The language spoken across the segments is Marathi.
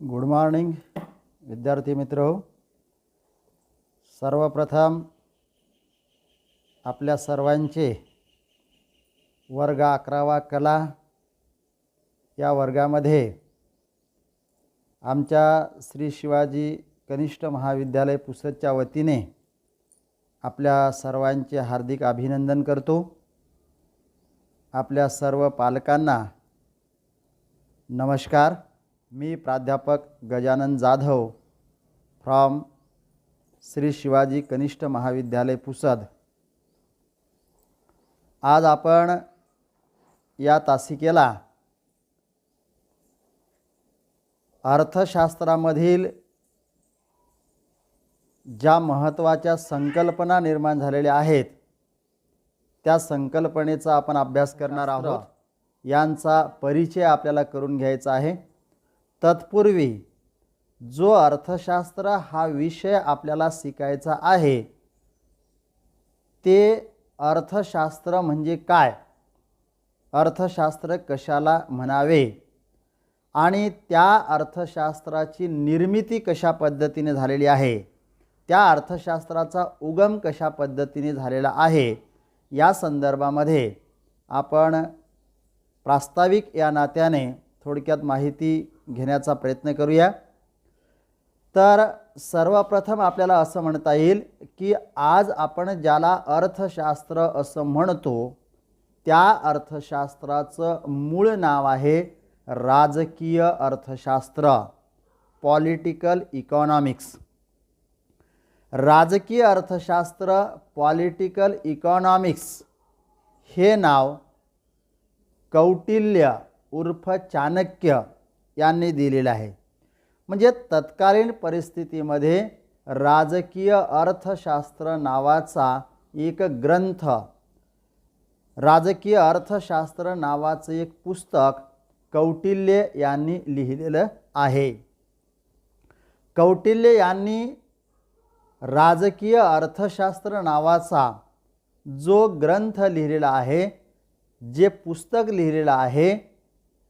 गुड मॉर्निंग विद्यार्थी मित्र हो. सर्वप्रथम आपल्या सर्वांचे वर्ग अकरावा कला या वर्गामध्ये आमच्या श्री शिवाजी कनिष्ठ महाविद्यालय पुसदच्या वतीने आपल्या सर्वांचे हार्दिक अभिनंदन करतो. आपल्या सर्व पालकांना नमस्कार. मी प्राध्यापक गजानन जाधव फ्रॉम श्री शिवाजी कनिष्ठ महाविद्यालय पुसद. आज आपण या तासिकेला अर्थशास्त्रामधील ज्या महत्त्वाच्या संकल्पना निर्माण झालेल्या आहेत त्या संकल्पनेचा आपण अभ्यास करणार आहोत. यांचा परिचय आपल्याला करून घ्यायचा आहे. तत्पूर्वी जो अर्थशास्त्र हा विषय आपल्याला शिकायचा आहे ते अर्थशास्त्र म्हणजे काय? अर्थशास्त्र कशाला म्हणावे? आणि त्या अर्थशास्त्राची निर्मिती कशा पद्धतीने झालेली आहे? त्या अर्थशास्त्राचा उगम कशा पद्धतीने झालेला आहे? या संदर्भामध्ये आपण प्रास्ताविक या नात्याने थोडक्यात माहिती घेण्याचा प्रयत्न करूया. तर सर्वप्रथम आपल्याला असं म्हणता येईल की आज आपण ज्याला अर्थशास्त्र असं म्हणतो त्या अर्थशास्त्राचं मूळ नाव आहे राजकीय अर्थशास्त्र पॉलिटिकल इकॉनॉमिक्स. राजकीय अर्थशास्त्र पॉलिटिकल इकॉनॉमिक्स हे नाव कौटिल्य उर्फ चाणक्य यांनी दिलेलं आहे. म्हणजे तत्कालीन परिस्थितीमध्ये राजकीय अर्थशास्त्र नावाचा एक ग्रंथ राजकीय अर्थशास्त्र नावाचं एक पुस्तक कौटिल्य यांनी लिहिलेलं आहे. कौटिल्य यांनी राजकीय अर्थशास्त्र नावाचा जो ग्रंथ लिहिलेला आहे जे पुस्तक लिहिलेलं आहे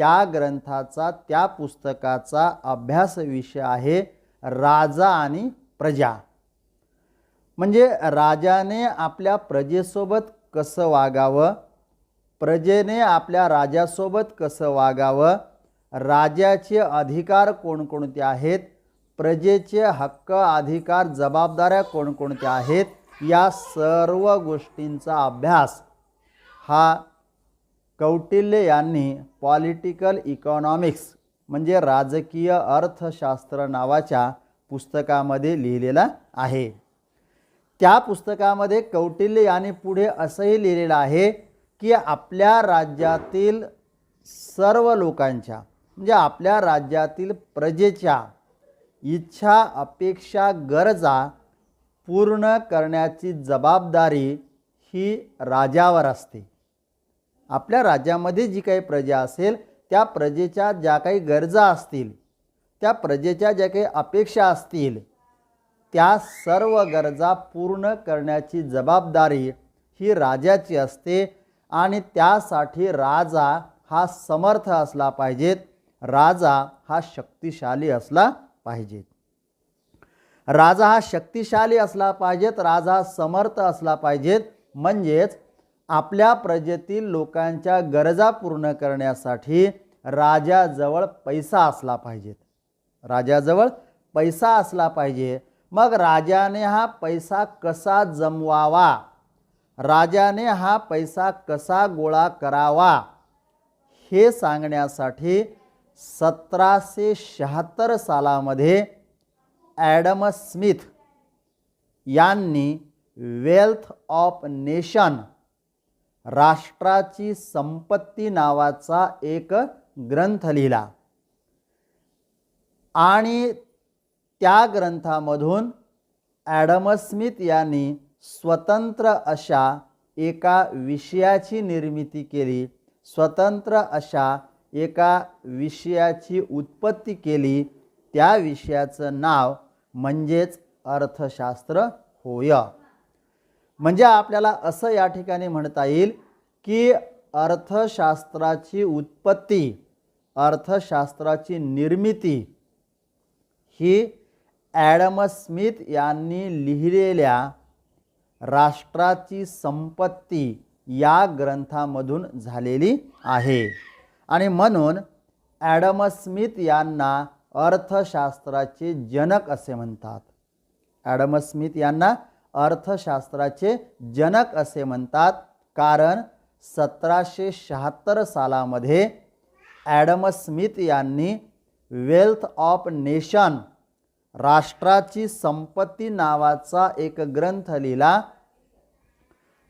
त्या ग्रंथाचा त्या पुस्तकाचा अभ्यास विषय आहे राजा आणि प्रजा. म्हणजे राजाने आपल्या प्रजेसोबत कसं वागावं? प्रजेने आपल्या राजासोबत कसं वागावं? राजाचे अधिकार कोणकोणते आहेत? प्रजेचे हक्क अधिकार जबाबदाऱ्या कोणकोणत्या आहेत? या सर्व गोष्टींचा अभ्यास हा कौटिल्य यांनी पॉलिटिकल इकॉनॉमिक्स म्हणजे राजकीय अर्थशास्त्र नावाच्या पुस्तकामध्ये लिहिलेला आहे. त्या पुस्तकामध्ये कौटिल्य यांनी पुढे असंही लिहिलेलं आहे की आपल्या राज्यातील सर्व लोकांच्या म्हणजे आपल्या राज्यातील प्रजेच्या इच्छा अपेक्षा गरजा पूर्ण करण्याची जबाबदारी ही राजावर असते. आपल्या राज्यामध्ये जी काही प्रजा असेल त्या प्रजेच्या ज्या काही गरजा असतील त्या प्रजेच्या ज्या काही अपेक्षा असतील त्या सर्व गरजा पूर्ण करण्याची जबाबदारी ही राजाची असते आणि त्यासाठी राजा हा समर्थ असला पाहिजेत राजा हा शक्तिशाली असला पाहिजेत. राजा हा शक्तिशाली असला पाहिजेत राजा समर्थ असला पाहिजेत म्हणजेच आपल्या प्रजेतील लोकांच्या गरजा पूर्ण करण्यासाठी राजाजवळ पैसा असला पाहिजेत. राजाजवळ पैसा असला पाहिजे. मग राजाने हा पैसा कसा जमवावा? राजाने हा पैसा कसा गोळा करावा? हे सांगण्यासाठी सतराशे शहात्तर सालामध्ये ॲडम स्मिथ यांनी वेल्थ ऑफ नेशन राष्ट्राची संपत्ती नावाचा एक ग्रंथ लिहिला. आणि त्या ग्रंथामधून ॲडम स्मिथ यांनी स्वतंत्र अशा एका विषयाची निर्मिती केली स्वतंत्र अशा एका विषयाची उत्पत्ती केली. त्या विषयाचं नाव म्हणजेच अर्थशास्त्र होय. म्हणजे आपल्याला असं या ठिकाणी म्हणता येईल की अर्थशास्त्राची उत्पत्ती अर्थशास्त्राची निर्मिती ही ॲडम स्मिथ यांनी लिहिलेल्या राष्ट्राची संपत्ती या ग्रंथामधून झालेली आहे. आणि म्हणून ॲडम स्मिथ यांना अर्थशास्त्राचे जनक असे म्हणतात. ॲडम स्मिथ यांना अर्थशास्त्राचे जनक असे म्हणतात. कारण सतराशे शहात्तर सालामध्ये ॲडम स्मिथ यांनी वेल्थ ऑफ नेशन राष्ट्राची संपत्ती नावाचा एक ग्रंथ लिहिला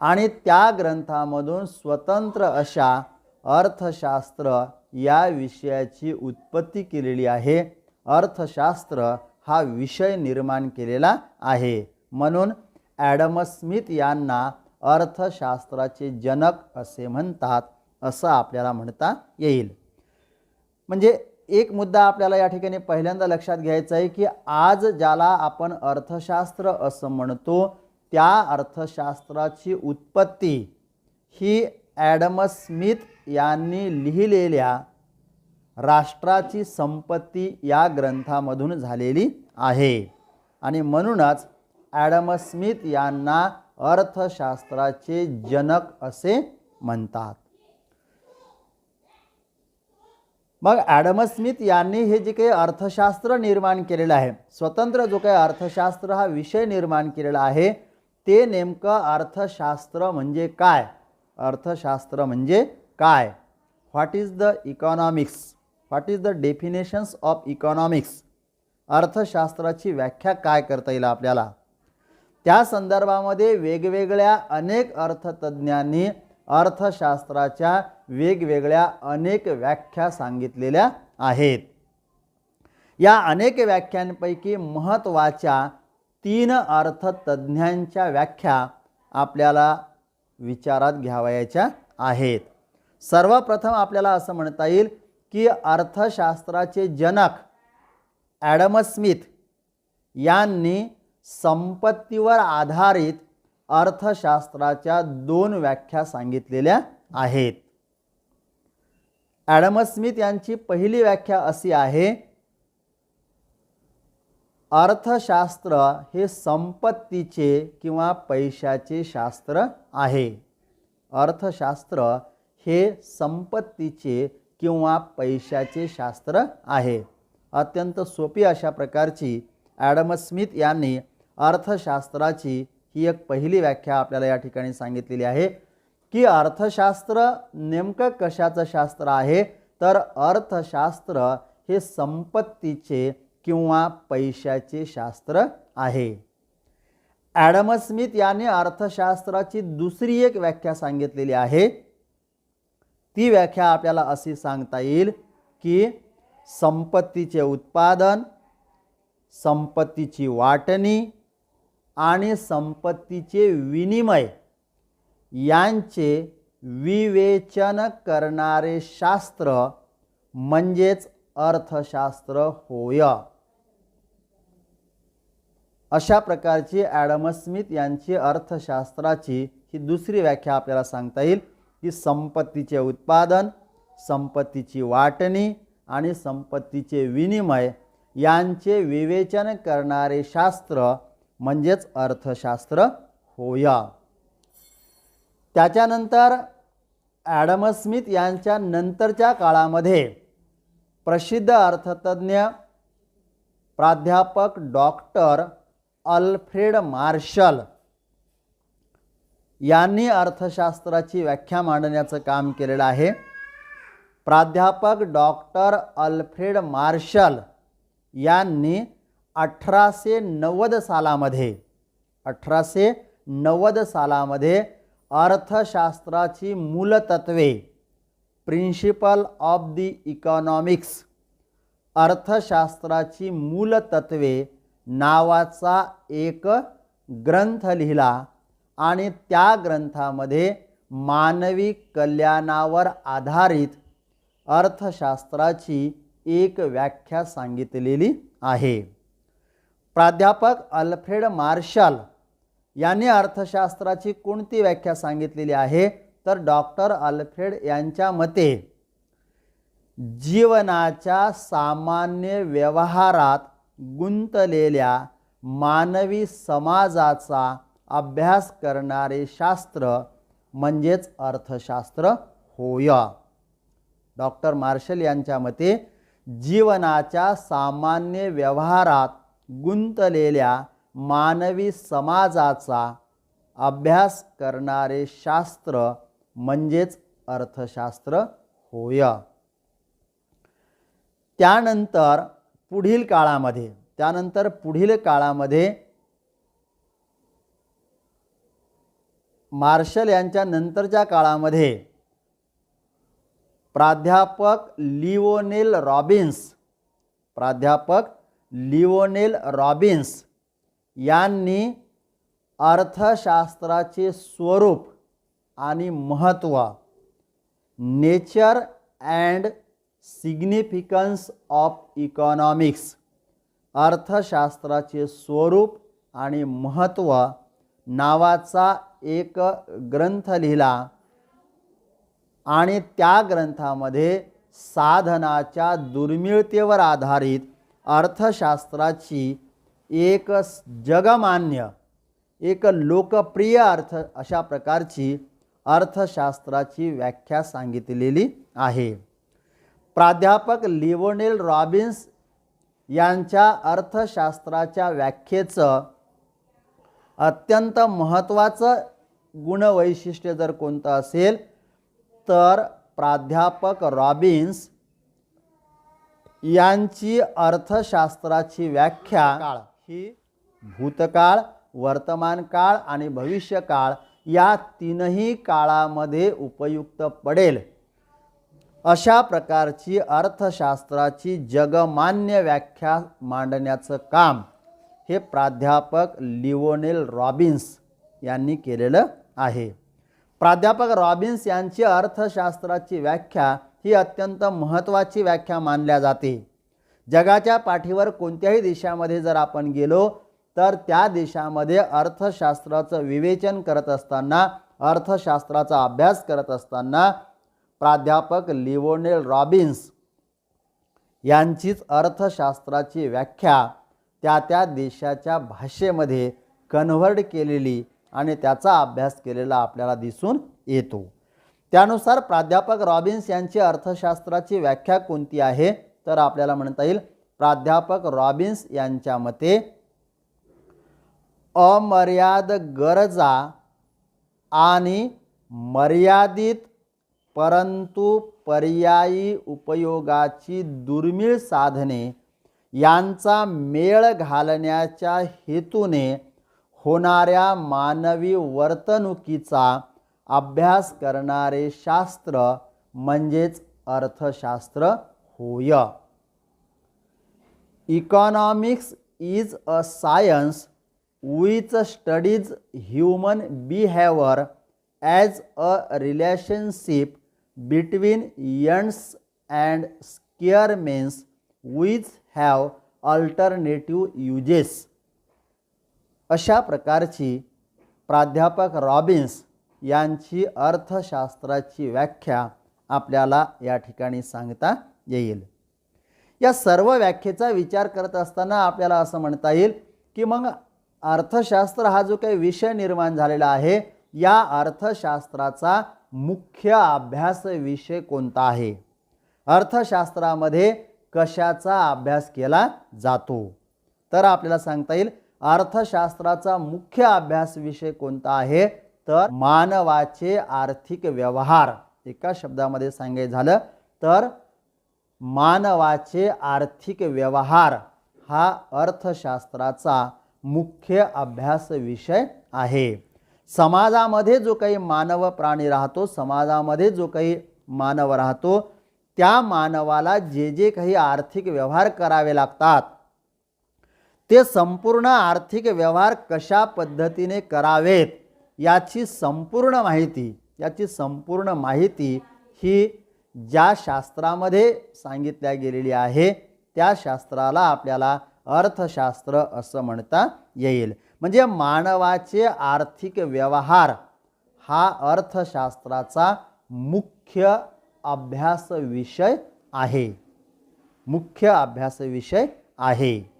आणि त्या ग्रंथामधून स्वतंत्र अशा अर्थशास्त्र या विषयाची उत्पत्ती केलेली आहे. अर्थशास्त्र हा विषय निर्माण केलेला आहे. म्हणून ॲडम स्मिथ यांना अर्थशास्त्राचे जनक असे म्हणतात असं आपल्याला म्हणता येईल. म्हणजे एक मुद्दा आपल्याला या ठिकाणी पहिल्यांदा लक्षात घ्यायचा आहे की आज ज्याला आपण अर्थशास्त्र असं म्हणतो त्या अर्थशास्त्राची उत्पत्ती ही ॲडम स्मिथ यांनी लिहिलेल्या राष्ट्राची संपत्ती या ग्रंथामधून झालेली आहे. आणि म्हणूनच ॲडम स्मिथ यांना अर्थशास्त्राचे जनक असे म्हणतात. मग ॲडम स्मिथ यांनी हे जे काही अर्थशास्त्र निर्माण केलेलं आहे स्वतंत्र जो काही अर्थशास्त्र हा विषय निर्माण केलेला आहे ते नेमकं अर्थशास्त्र म्हणजे काय? अर्थशास्त्र म्हणजे काय? What is the economics what is the definitions of economics अर्थशास्त्राची व्याख्या काय करता येईल आपल्याला? त्या संदर्भामध्ये वेगवेगळ्या अनेक अर्थतज्ज्ञांनी अर्थशास्त्राच्या वेगवेगळ्या अनेक व्याख्या सांगितलेल्या आहेत. या अनेक व्याख्यांपैकी महत्त्वाच्या तीन अर्थतज्ज्ञांच्या व्याख्या आपल्याला विचारात घ्यावयाच्या आहेत. सर्वप्रथम आपल्याला असं म्हणता येईल की अर्थशास्त्राचे जनक ॲडम स्मिथ यांनी संपत्तीवर आधारित अर्थशास्त्राच्या दोन व्याख्या सांगितलेल्या आहेत. ॲडम स्मिथ यांची पहिली व्याख्या अशी आहे अर्थशास्त्र हे संपत्तीचे किंवा पैशाचे शास्त्र आहे. अर्थशास्त्र हे संपत्तीचे किंवा पैशाचे शास्त्र आहे. अत्यंत सोपी अशा प्रकारची ॲडम स्मिथ यांनी अर्थशास्त्राची ही एक पहिली व्याख्या आपल्याला या ठिकाणी सांगितलेली आहे की अर्थशास्त्र नेमकं कशाचं शास्त्र आहे? तर अर्थशास्त्र हे संपत्तीचे किंवा पैशाचे शास्त्र आहे. ॲडम स्मिथ याने अर्थशास्त्राची दुसरी एक व्याख्या सांगितलेली आहे. ती व्याख्या आपल्याला अशी सांगता येईल की संपत्तीचे उत्पादन संपत्तीची वाटणी आणि संपत्तीचे विनिमय यांचे विवेचन करणारे शास्त्र म्हणजेच अर्थशास्त्र होय. अशा प्रकारची ॲडम स्मिथ यांची अर्थशास्त्राची ही दुसरी व्याख्या आपल्याला सांगता येईल की संपत्तीचे उत्पादन संपत्तीची वाटणी आणि संपत्तीचे विनिमय यांचे विवेचन करणारे शास्त्र म्हणजेच अर्थशास्त्र होया. त्याच्यानंतर ॲडम स्मिथ यांच्या नंतरच्या काळामध्ये प्रसिद्ध अर्थतज्ञ प्राध्यापक डॉक्टर अल्फ्रेड मार्शल यांनी अर्थशास्त्राची व्याख्या मांडण्याचं काम केलेलं आहे. प्राध्यापक डॉक्टर अल्फ्रेड मार्शल यांनी अठराशे नव्वद सालामध्ये अठराशे नव्वद सालामध्ये अर्थशास्त्राची मूलतत्वे प्रिन्सिपल ऑफ दी इकॉनॉमिक्स अर्थशास्त्राची मूलतत्वे नावाचा एक ग्रंथ लिहिला आणि त्या ग्रंथामध्ये मानवी कल्याणावर आधारित अर्थशास्त्राची एक व्याख्या सांगितलेली आहे. प्राध्यापक अल्फ्रेड मार्शल यांनी अर्थशास्त्राची कोणती व्याख्या सांगितलेली आहे? तर डॉक्टर अल्फ्रेड यांच्या मते जीवनाच्या सामान्य व्यवहारात गुंतलेल्या मानवी समाजाचा अभ्यास करणारे शास्त्र म्हणजेच अर्थशास्त्र होय. डॉक्टर मार्शल यांच्या मते जीवनाच्या सामान्य व्यवहारात गुंतलेल्या मानवी समाजाचा अभ्यास करणारे शास्त्र म्हणजेच अर्थशास्त्र होय. त्यानंतर पुढील काळामध्ये त्यानंतर पुढील काळामध्ये मार्शल यांच्या नंतरच्या काळामध्ये प्राध्यापक लिओनेल रॉबिन्स प्राध्यापक लिओनेल रॉबिन्स यांनी अर्थशास्त्राचे स्वरूप आणि महत्त्व nature and significance of economics अर्थशास्त्राचे स्वरूप आणि महत्त्व नावाचा एक ग्रंथ लिहिला आणि त्या ग्रंथामध्ये साधनाच्या दुर्मिळतेवर आधारित अर्थशास्त्राची एक जगमान्य एक लोकप्रिय अर्थ अशा प्रकारची अर्थशास्त्राची व्याख्या सांगितलेली आहे. प्राध्यापक लिओनेल रॉबिन्स यांच्या अर्थशास्त्राच्या व्याख्येचं अत्यंत महत्त्वाचं गुणवैशिष्ट्य जर कोणतं असेल तर प्राध्यापक रॉबिन्स यांची अर्थशास्त्राची व्याख्या काळ. ही भूतकाळ वर्तमान काळ आणि भविष्यकाळ या तीनही काळामध्ये उपयुक्त पडेल. अशा प्रकारची अर्थशास्त्राची जगमान्य व्याख्या मांडण्याचं काम हे प्राध्यापक लिओनेल रॉबिन्स यांनी केलेलं आहे. प्राध्यापक रॉबिन्स यांची अर्थशास्त्राची व्याख्या ही अत्यंत महत्त्वाची व्याख्या मानल्या जाते. जगाच्या पाठीवर कोणत्याही देशामध्ये जर आपण गेलो तर त्या देशामध्ये अर्थशास्त्राचं विवेचन करत असताना अर्थशास्त्राचा अभ्यास करत असताना प्राध्यापक लिओनेल रॉबिन्स यांचीच अर्थशास्त्राची व्याख्या त्या त्या देशाच्या भाषेमध्ये कन्व्हर्ट केलेली आणि त्याचा अभ्यास केलेला आपल्याला दिसून येतो. त्यानुसार प्राध्यापक रॉबिन्स यांची अर्थशास्त्राची व्याख्या कोणती आहे? तर आपल्याला म्हणता येईल प्राध्यापक रॉबिन्स यांच्या मते अमर्याद गरजा आणि मर्यादित परंतु पर्यायी उपयोगाची दुर्मिळ साधने यांचा मेळ घालण्याच्या हेतूने होणाऱ्या मानवी वर्तणुकीचा अभ्यास करणारे शास्त्र म्हणजेच अर्थशास्त्र होय. Economics is a science which studies human behaviour as a relationship between ends and scarce means which have alternative uses अशा प्रकारची प्राध्यापक रॉबिन्स यांची अर्थशास्त्राची व्याख्या आपल्याला या ठिकाणी सांगता येईल. या सर्व व्याख्येचा विचार करत असताना आपल्याला असं म्हणता येईल की मग अर्थशास्त्र हा जो काही विषय निर्माण झालेला आहे या अर्थशास्त्राचा मुख्य अभ्यास विषय कोणता आहे? अर्थशास्त्रामध्ये कशाचा अभ्यास केला जातो? तर आपल्याला सांगता येईल अर्थशास्त्राचा मुख्य अभ्यास विषय कोणता आहे? तर मानवाचे आर्थिक व्यवहार एका शब्दामध्ये सांगायचं झालं तर मानवाचे आर्थिक व्यवहार हा अर्थशास्त्राचा मुख्य अभ्यास विषय आहे. समाजामध्ये जो काही मानव प्राणी राहतो समाजामध्ये जो काही मानव राहतो त्या मानवाला जे जे काही आर्थिक व्यवहार करावे लागतात ते संपूर्ण आर्थिक व्यवहार कशा पद्धतीने करावेत याची संपूर्ण माहिती याची संपूर्ण माहिती ही ज्या शास्त्रामध्ये सांगितल्या गेलेली आहे त्या शास्त्राला आपल्याला अर्थशास्त्र असं म्हणता येईल. म्हणजे मानवाचे आर्थिक व्यवहार हा अर्थशास्त्राचा मुख्य अभ्यास विषय आहे. मुख्य अभ्यास विषय आहे.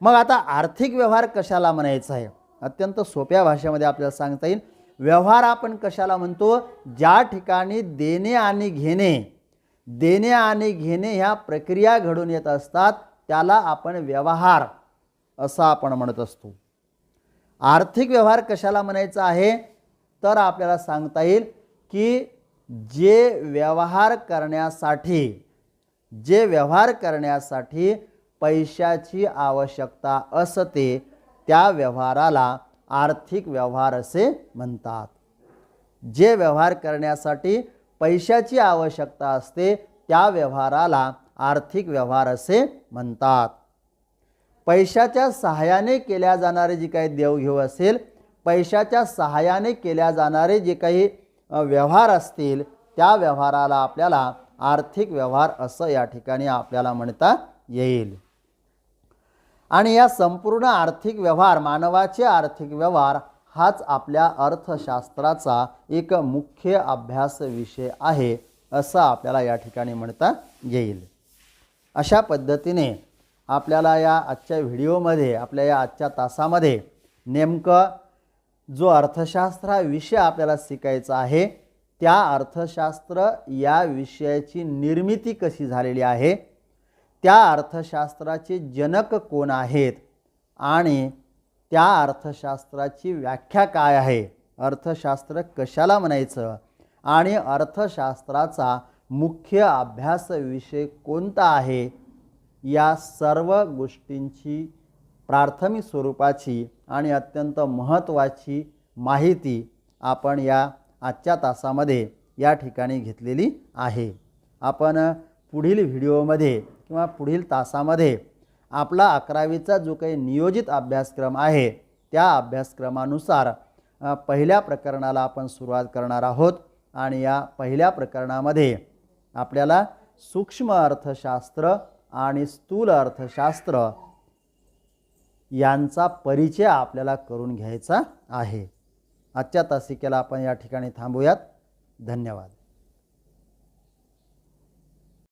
मग आता आर्थिक व्यवहार कशाला म्हणायचा आहे? अत्यंत सोप्या भाषेमध्ये आपल्याला सांगता येईल. व्यवहार आपण कशाला म्हणतो? ज्या ठिकाणी देणे आणि घेणे देणे आणि घेणे ह्या प्रक्रिया घडून येत असतात त्याला आपण व्यवहार असं आपण म्हणत असतो. आर्थिक व्यवहार कशाला म्हणायचा आहे? तर आपल्याला सांगता येईल की जे व्यवहार करण्यासाठी जे व्यवहार करण्यासाठी पैशाची आवश्यकता असते त्या व्यवहाराला आर्थिक व्यवहार असे म्हणतात. जे व्यवहार करण्यासाठी पैशाची आवश्यकता असते त्या व्यवहाराला आर्थिक व्यवहार असे म्हणतात. पैशाच्या सहाय्याने केल्या जाणारे जी काही देवघेव असेल पैशाच्या सहाय्याने केल्या जाणारे जे काही व्यवहार असतील त्या व्यवहाराला आपल्याला आर्थिक व्यवहार असं या ठिकाणी आपल्याला म्हणता येईल. आणि या संपूर्ण आर्थिक व्यवहार मानवाचे आर्थिक व्यवहार हाच आपल्या अर्थशास्त्राचा एक मुख्य अभ्यास विषय आहे असं आपल्याला या ठिकाणी म्हणता येईल. अशा पद्धतीने आपल्याला या आजच्या व्हिडिओमध्ये आपल्या या आजच्या तासामध्ये नेमकं जो अर्थशास्त्र हा विषय आपल्याला शिकायचा आहे त्या अर्थशास्त्र या विषयाची निर्मिती कशी झालेली आहे त्या अर्थशास्त्राचे जनक कोण आहेत? आणि त्या अर्थशास्त्राची व्याख्या काय आहे? अर्थशास्त्र कशाला म्हणायचं? आणि अर्थशास्त्राचा मुख्य अभ्यास विषय कोणता आहे? या सर्व गोष्टींची प्राथमिक स्वरूपाची आणि अत्यंत महत्त्वाची माहिती आपण या आजच्या तासामध्ये या ठिकाणी घेतलेली आहे. आपण पुढील व्हिडिओमध्ये किंवा पुढील तासामध्ये आपला अकरावीचा जो काही नियोजित अभ्यासक्रम आहे त्या अभ्यासक्रमानुसार पहिल्या प्रकरणाला आपण सुरुवात करणार आहोत आणि या पहिल्या प्रकरणामध्ये आपल्याला सूक्ष्म अर्थशास्त्र आणि स्थूल अर्थशास्त्र यांचा परिचय आपल्याला करून घ्यायचा आहे. आजच्या तासिकेला आपण या ठिकाणी थांबूयात. धन्यवाद.